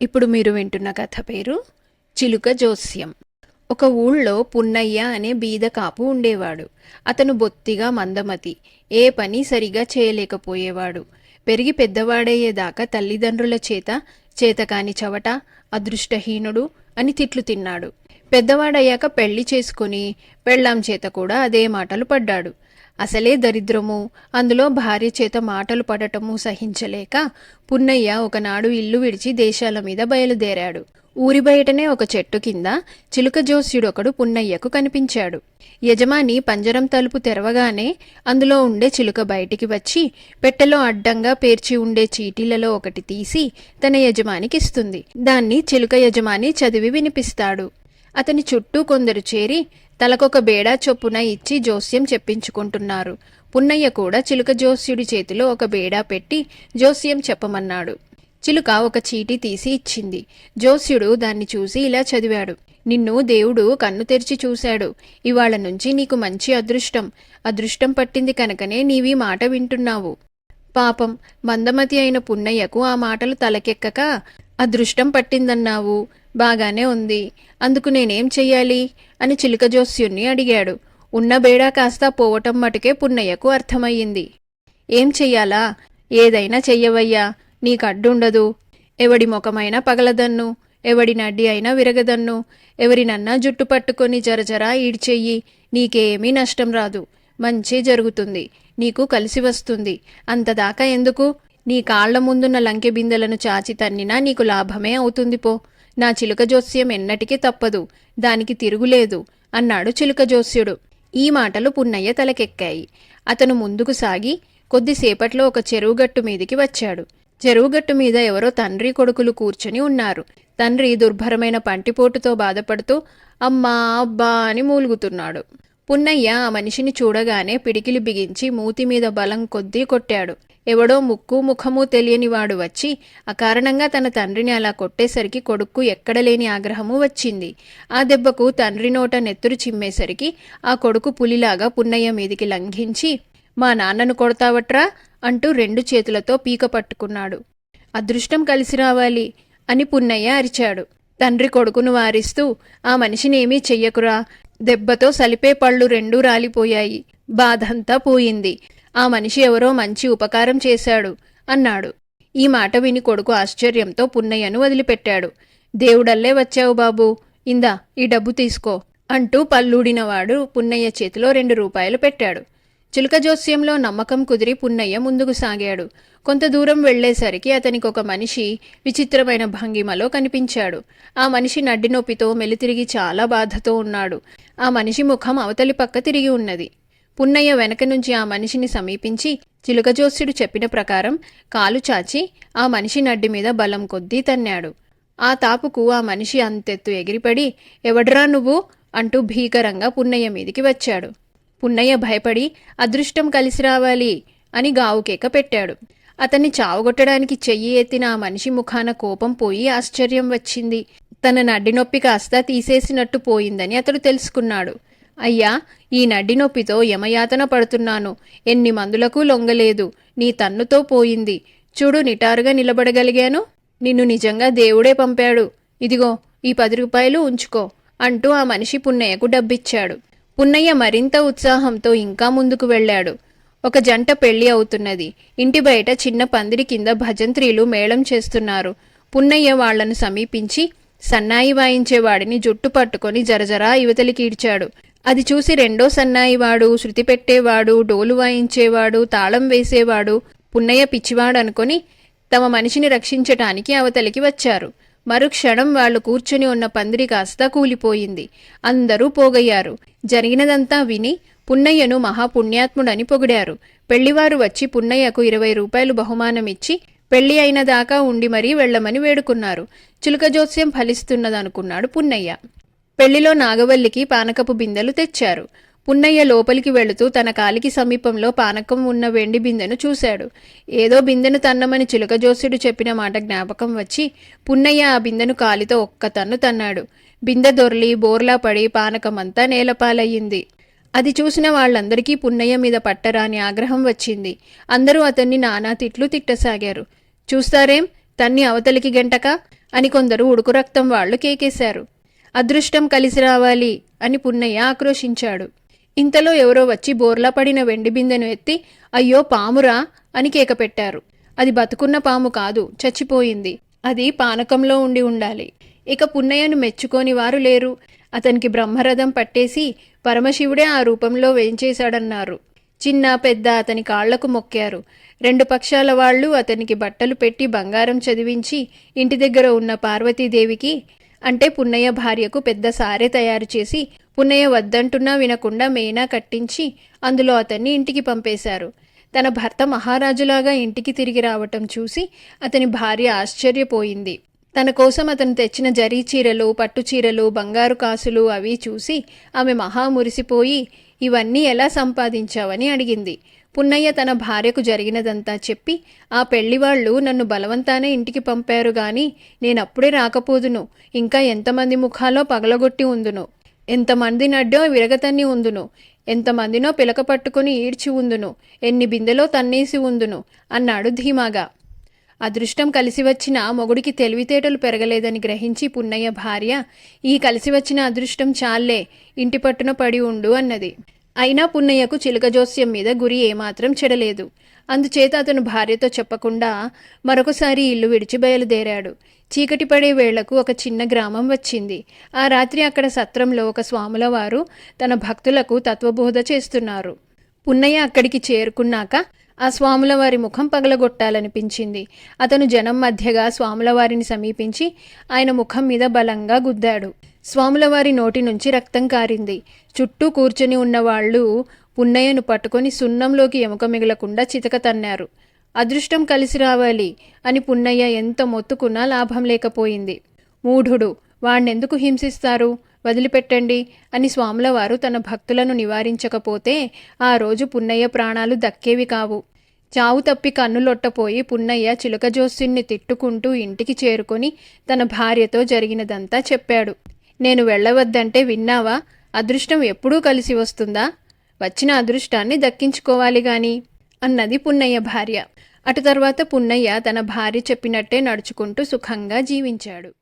ఇప్పుడు మీరు వింటున్న కథ పేరు చిలుక జోస్యం. ఒక ఊళ్ళో పున్నయ్య అనే బీద కాపు ఉండేవాడు. అతను బొత్తిగా మందమతి. ఏ పని సరిగా చేయలేకపోయేవాడు. పెరిగి పెద్దవాడయ్యేదాకా తల్లిదండ్రుల చేత చేతకాని చవట అదృష్టహీనుడు అని తిట్లు తిన్నాడు. పెద్దవాడయ్యాక పెళ్ళి చేసుకుని పెళ్ళాం చేత కూడా అదే మాటలు పడ్డాడు. అసలే దరిద్రము. అందులో భార్య చేత మాటలు పడటము సహించలేక పున్నయ్య ఒకనాడు ఇల్లు విడిచి దేశాల మీద బయలుదేరాడు. ఊరి బయటనే ఒక చెట్టు కింద చిలుక జోస్యుడొకడు పున్నయ్యకు కనిపించాడు. యజమాని పంజరం తలుపు తెరవగానే అందులో ఉండే చిలుక బయటికి వచ్చి పెట్టెలో అడ్డంగా పేర్చి ఉండే చీటీలలో ఒకటి తీసి తన యజమానికి ఇస్తుంది దాన్ని చిలుక యజమాని చదివి వినిపిస్తాడు. అతని చుట్టూ కొందరు చేరి తలకొక బేడా చొప్పున ఇచ్చి జోస్యం చెప్పించుకుంటున్నారు. పున్నయ్య కూడా చిలుక జోస్యుడి చేతిలో ఒక బేడా పెట్టి జోస్యం చెప్పమన్నాడు. చిలుక ఒక చీటీ తీసి ఇచ్చింది. జోస్యుడు దాన్ని చూసి ఇలా చదివాడు. నిన్ను దేవుడు కన్ను తెరిచి చూశాడు. ఇవాళ నుంచి నీకు మంచి అదృష్టం. అదృష్టం పట్టింది కనుకనే నీవి మాట వింటున్నావు. పాపం మందమతి అయిన పున్నయ్యకు ఆ మాటలు తలకెక్కక అదృష్టం పట్టిందన్నావు. బాగానే ఉంది. అందుకు నేనేం చెయ్యాలి? అని చిలుక జోస్యుణ్ణి అడిగాడు. ఉన్న బేడా కాస్త పోవటం మటుకే పున్నయ్యకు అర్థమయ్యింది. ఏం చెయ్యాలా? ఏదైనా చెయ్యవయ్యా. నీకు అడ్డుండదు. ఎవడి ముఖమైనా పగలదన్ను. ఎవడి నడ్డి అయినా విరగదన్ను. ఎవరినన్నా జుట్టు పట్టుకొని జరజరా ఈడ్చెయ్యి. నీకేమీ నష్టం రాదు. మంచి జరుగుతుంది. నీకు కలిసి వస్తుంది. అంతదాకా ఎందుకు? నీ కాళ్ళ ముందున్న లంకె బిందెలను చాచి తన్నినా నీకు లాభమే అవుతుంది పో. నా చిలుక జోస్యం ఎన్నటికీ తప్పదు దానికి తిరుగులేదు అన్నాడు చిలుక జోస్యుడు. ఈ మాటలు పున్నయ్య తలకెక్కాయి. అతను ముందుకు సాగి కొద్దిసేపట్లో ఒక చెరువుగట్టు మీదికి వచ్చాడు. చెరువుగట్టు మీద ఎవరో తండ్రి కొడుకులు కూర్చుని ఉన్నారు. తండ్రి దుర్భరమైన పంటిపోటుతో బాధపడుతూ అమ్మా అబ్బా అని మూలుగుతున్నాడు. పున్నయ్య ఆ మనిషిని చూడగానే పిడికిలి బిగించి మూతి మీద బలం కొద్దీ కొట్టాడు. ఎవడో ముక్కు ముఖము తెలియనివాడు వచ్చి అకారణంగా తన తండ్రిని అలా కొట్టేసరికి కొడుక్కు ఎక్కడలేని ఆగ్రహము వచ్చింది. ఆ దెబ్బకు తండ్రి నోట నెత్తురు చిమ్మేసరికి ఆ కొడుకు పులిలాగా పున్నయ్య మీదికి లంఘించి మా నాన్నను కొడతావట్రా? అంటూ రెండు చేతులతో పీక పట్టుకున్నాడు. అదృష్టం కలిసి రావాలి అని పున్నయ్య అరిచాడు. తండ్రి కొడుకును వారిస్తూ ఆ మనిషినేమీ చెయ్యకురా. దెబ్బతో సలిపే పళ్ళు రెండూ రాలిపోయాయి. బాధంతా పోయింది. ఆ మనిషి ఎవరో మంచి ఉపకారం చేశాడు అన్నాడు. ఈ మాట విని కొడుకు ఆశ్చర్యంతో పున్నయ్యను వదిలిపెట్టాడు. దేవుడల్లే వచ్చావు బాబూ. ఇందా ఈ డబ్బు తీసుకో అంటూ పల్లూడినవాడు పున్నయ్య చేతిలో రెండు రూపాయలు పెట్టాడు. చిలుక జోస్యంలో నమ్మకం కుదిరి పున్నయ్య ముందుకు సాగాడు. కొంత దూరం వెళ్ళేసరికి అతనికి ఒక మనిషి విచిత్రమైన భంగిమలో కనిపించాడు. ఆ మనిషి నడ్డి నొప్పితో మెలితిరిగి చాలా బాధతో ఉన్నాడు. ఆ మనిషి ముఖం అవతలి పక్క తిరిగి ఉన్నది. పున్నయ్య వెనక నుంచి ఆ మనిషిని సమీపించి చిలుకజోస్యుడు చెప్పిన ప్రకారం కాలు చాచి ఆ మనిషి నడ్డి మీద బలం కొద్దీ తన్నాడు. ఆ తాపుకు ఆ మనిషి అంతెత్తు ఎగిరిపడి ఎవడ్రా నువ్వు? అంటూ భీకరంగా పున్నయ్య మీదికి వచ్చాడు. పున్నయ్య భయపడి అదృష్టం కలిసి రావాలి అని గావుకేక పెట్టాడు. అతన్ని చావుగొట్టడానికి చెయ్యి ఎత్తిన ఆ మనిషి ముఖాన కోపం పోయి ఆశ్చర్యం వచ్చింది. తన నడ్డి నొప్పి కాస్త తీసేసినట్టు పోయిందని అతడు తెలుసుకున్నాడు. అయ్యా ఈ నడ్డి నొప్పితో యమయాతన పడుతున్నాను. ఎన్ని మందులకు లొంగలేదు. నీ తన్నుతో పోయింది. చూడు నిటారుగా నిలబడగలిగాను. నిన్ను నిజంగా దేవుడే పంపాడు. ఇదిగో ఈ పది రూపాయలు ఉంచుకో అంటూ ఆ మనిషి పున్నయ్యకు డబ్బిచ్చాడు. పున్నయ్య మరింత ఉత్సాహంతో ఇంకా ముందుకు వెళ్ళాడు. ఒక జంట పెళ్ళి అవుతున్నది. ఇంటి బయట చిన్న పందిరి కింద భజంత్రీలు మేళం చేస్తున్నారు. పున్నయ్య వాళ్ళను సమీపించి సన్నాయి వాయించేవాడిని జుట్టు పట్టుకొని జరజరా యువతలికి ఈడ్చాడు అది చూసి రెండో సన్నాయివాడు శృతి పెట్టేవాడు డోలు వాయించేవాడు తాళం వేసేవాడు పున్నయ్య పిచ్చివాడు అనుకొని తమ మనిషిని రక్షించటానికి అవతలికి వచ్చారు. మరుక్షణం వాళ్ళు కూర్చుని ఉన్న పందిరి కాస్త కూలిపోయింది. అందరూ పోగయ్యారు. జరిగినదంతా విని పున్నయ్యను మహాపుణ్యాత్ముడని పొగిడారు. పెళ్ళివారు వచ్చి పున్నయ్యకు ఇరవై రూపాయలు బహుమానమిచ్చి పెళ్ళి అయిన దాకా ఉండి మరీ వెళ్ళమని వేడుకున్నారు. చిలుక జోస్యం ఫలిస్తున్నదనుకున్నాడు పున్నయ్య. పెళ్ళిలో నాగవల్లికి పానకపు బిందెలు తెచ్చారు. పున్నయ్య లోపలికి వెళుతూ తన కాలికి సమీపంలో పానకం ఉన్న వెండి బిందెను చూశాడు. ఏదో బిందెను తన్నమని చిలుకజోసుడు చెప్పిన మాట జ్ఞాపకం వచ్చి పున్నయ్య ఆ బిందెను కాలితో ఒక్క తన్ను తన్నాడు. బిందె దొర్లి బోర్లా పడి పానకమంతా నేలపాలయ్యింది. అది చూసిన వాళ్ళందరికీ పున్నయ్య మీద పట్టరాని ఆగ్రహం వచ్చింది. అందరూ అతన్ని నానా తిట్లు తిట్టసాగారు. చూస్తారేం? తన్ని అవతలికి గంటక? అని కొందరు ఉడుకు రక్తం వాళ్ళు కేకేశారు. అదృష్టం కలిసి రావాలి అని పున్నయ్య ఆక్రోశించాడు. ఇంతలో ఎవరో వచ్చి బోర్లా పడిన వెండి బిందెను ఎత్తి అయ్యో పామురా అని కేకపెట్టారు అది బతుకున్న పాము కాదు చచ్చిపోయింది. అది పానకంలో ఉండి ఉండాలి. ఇక పున్నయ్యను మెచ్చుకోని వారు లేరు. అతనికి బ్రహ్మరథం పట్టేసి పరమశివుడే ఆ రూపంలో వేయించేశాడన్నారు చిన్న పెద్ద అతని కాళ్ళకు మొక్కారు. రెండు పక్షాల వాళ్ళు అతనికి బట్టలు పెట్టి బంగారం చదివించి ఇంటి దగ్గర ఉన్న పార్వతీదేవికి అంటే పున్నయ్య భార్యకు పెద్ద సారె తయారు చేసి పున్నయ్య వద్దంటున్నా వినకుండా మేనా కట్టించి అందులో అతన్ని ఇంటికి పంపేశారు. తన భర్త మహారాజులాగా ఇంటికి తిరిగి రావటం చూసి అతని భార్య ఆశ్చర్యపోయింది. తన కోసం అతను తెచ్చిన జరీ చీరలు పట్టు చీరలు బంగారు కాసులు అవి చూసి ఆమె మహా మురిసిపోయి ఇవన్నీ ఎలా సంపాదించావని అడిగింది. పున్నయ్య తన భార్యకు జరిగినదంతా చెప్పి ఆ పెళ్ళివాళ్ళు నన్ను బలవంతానే ఇంటికి పంపారు గాని నేనప్పుడే రాకపోదును. ఇంకా ఎంతమంది ముఖాలో పగలగొట్టి ఉందును. ఎంతమంది నడ్డో విరగతన్ని ఉందును. ఎంతమందినో పిలక పట్టుకుని ఈడ్చి ఉందును. ఎన్ని బిందెలో తన్నేసి ఉందును అన్నాడు ధీమాగా. అదృష్టం కలిసి వచ్చిన మొగుడికి తెలివితేటలు పెరగలేదని గ్రహించి పున్నయ్య భార్య ఈ కలిసి వచ్చిన అదృష్టం చాలే ఇంటి పట్టున పడి ఉండు అన్నది. అయినా పున్నయ్యకు చిలుక జోస్యం మీద గురి ఏమాత్రం చెడలేదు. అందుచేత అతను భార్యతో చెప్పకుండా మరొకసారి ఇల్లు విడిచి బయలుదేరాడు. చీకటి పడే వేళకు ఒక చిన్న గ్రామం వచ్చింది. ఆ రాత్రి అక్కడ సత్రంలో ఒక స్వాముల వారు తన భక్తులకు తత్వబోధ చేస్తున్నారు. పున్నయ్య అక్కడికి చేరుకున్నాక ఆ స్వాముల వారి ముఖం పగలగొట్టాలనిపించింది. అతను జనం మధ్యగా స్వాముల వారిని సమీపించి ఆయన ముఖం మీద బలంగా గుద్దాడు. స్వాముల వారి నోటి నుంచి రక్తం కారింది. చుట్టూ కూర్చొని ఉన్న వాళ్ళు పున్నయ్యను పట్టుకొని సున్నంలోకి ఎముక మిగలకుండా చితక తన్నారు. అదృష్టం కలిసి రావాలి అని పున్నయ్య ఎంత మొత్తుకున్నా లాభం లేకపోయింది. మూఢుడు వాణ్ణెందుకు హింసిస్తారు? వదిలిపెట్టండి అని స్వాముల వారు తన భక్తులను నివారించకపోతే ఆ రోజు పున్నయ్య ప్రాణాలు దక్కేవి కావు. చావు తప్పి కన్నులొట్టపోయి పున్నయ్య చిలుక జోస్యుణ్ణి తిట్టుకుంటూ ఇంటికి చేరుకొని తన భార్యతో జరిగినదంతా చెప్పాడు. నేను వెళ్ళవద్దంటే విన్నావా? అదృష్టం ఎప్పుడూ కలిసి వస్తుందా? వచ్చిన అదృష్టాన్ని దక్కించుకోవాలి గాని అన్నది పున్నయ్య భార్య. అటు తర్వాత పున్నయ్య తన భార్య చెప్పినట్టే నడుచుకుంటూ సుఖంగా జీవించాడు.